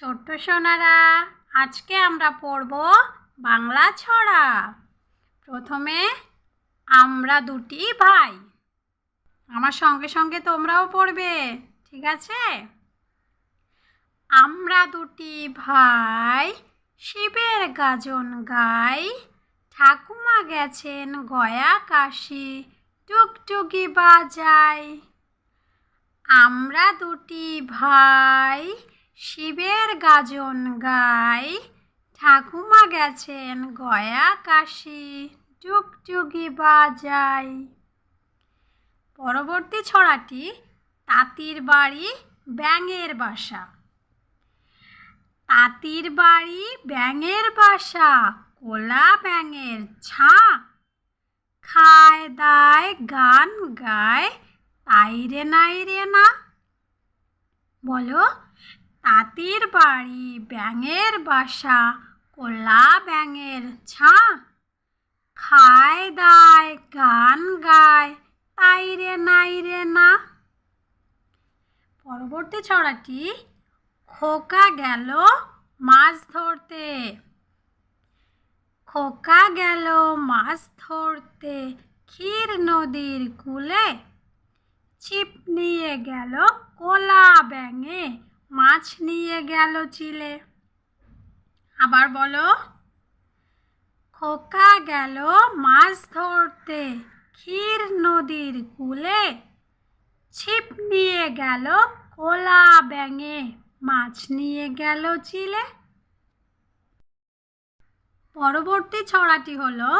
ছোট্ট সোনারা, আজকে আমরা পড়ব বাংলা ছড়া। প্রথমে আমরা দুটি ভাই। আমার সঙ্গে সঙ্গে তোমরাও পড়বে, ঠিক আছে? আমরা দুটি ভাই শিবের গাজন গাই, ঠাকুমা গেছেন গয়া কাশি, টুকটুকি বাজায় আমরা দুটি ভাই শিবের গাজন গাই, ঠাকুমা গেছেন গয়া কাশি টুকটুকি বাজাই। পরবর্তী ছড়াটি তাঁতির বাড়ি ব্যাঙের বাসা। তাঁতির বাড়ি ব্যাঙের বাসা, কোলা ব্যাঙের ছা। খায় দায়, গান গায়, তাই রে নাই রে না। বলো তাঁতির বাড়ি, ব্যাঙের বাসা, কোলা ব্যাঙের ছা। খায় দায়, গান গায়, তাই রে নাই রে না। পরবর্তী ছড়াটি, খোকা গেল মাছ ধরতে। খোকা গেল মাছ ধরতে ক্ষীর নদীর কূলে। ছিপ নিয়ে গেল কোলা ব্যাঙে। মাছ নিয়ে গেল চিলে। আবার বলো, খোকা গেল মাছ ধরতে। ক্ষীর নদীর কূলে ছিপ নিয়ে গেল কোলা ব্যাঙে। মাছ নিয়ে গেল চিলে। পরবর্তী ছড়াটি হলো,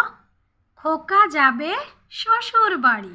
খোকা যাবে শ্বশুর বাড়ি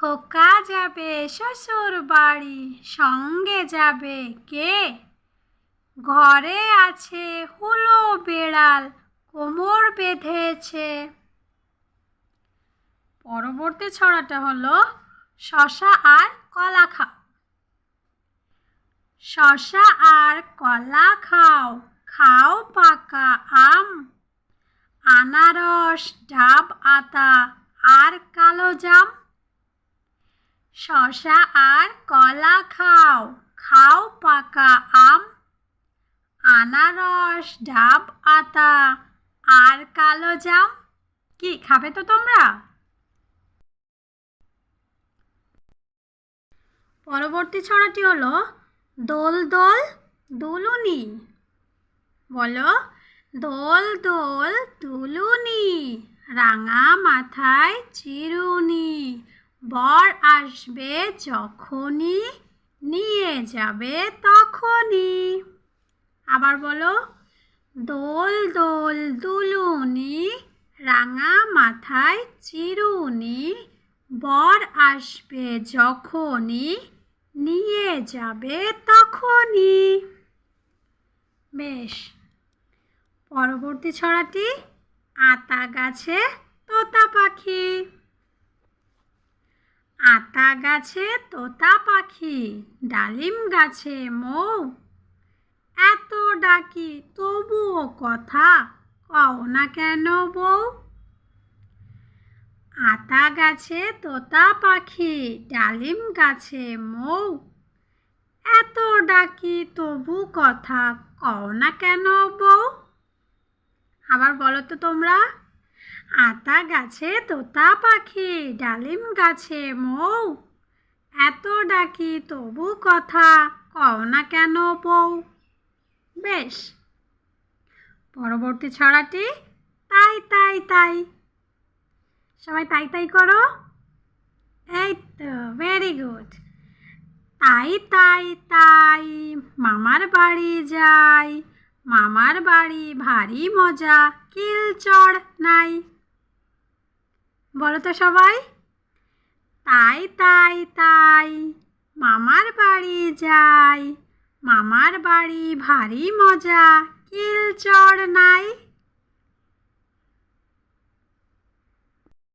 খোকা যাবে, শ্বশুর বাড়ি, সঙ্গে যাবে কে? ঘরে আছে হুলো বেড়াল, কোমর বেঁধেছে। পরবর্তী ছড়াটা হলো, শশা আর কলা খাও। শশা আর কলা খাও খাও পাকা আম, আনারস, ডাব, আতা আর কালো জাম। শশা আর কলা খাও। খাও পাকা আম, আনারস, ডাব, আতা আর কালো জাম। কি, খাবে তো তোমরা? পরবর্তী ছড়াটি হলো দোল দোল দুলুনি। বলো, দোল দোল দুলুনি, রাঙা মাথায় চিরুনি। বর আসবে যখনই, নিয়ে যাবে তখনই। আবার বলো, দোল দোল দুলুনি, রাঙা মাথায় চিরুনি, বর আসবে যখনই, নিয়ে যাবে তখনই। বেশ, পরবর্তী ছড়াটি, আতা গাছে তোতা পাখি। আতা গাছে তোতা পাখি, ডালিম গাছে মৌ। এত ডাকি, তবুও কথা কও না কেন বউ আতা গাছে তোতা পাখি, ডালিম গাছে মৌ। এত ডাকি, তবু কথা কও না কেন বউ আবার বলো তো তোমরা। আতা গাছে তোতা পাখি, ডালিম গাছে মৌ। এত ডাকি তবু কথা, কও না কেন বউ? বেশ। পরবর্তী ছড়াটি, তাই তাই তাই। সবাই তাই তাই করো? এই তো ভেরি গুড তাই তাই তাই, মামার বাড়ি যাই। মামার বাড়ি ভারী মজা, কিল চড় নাই। বলো তো সবাই? তাই তাই তাই, মামার বাড়ি যাই, মামার বাড়ি ভারী মজা, কিল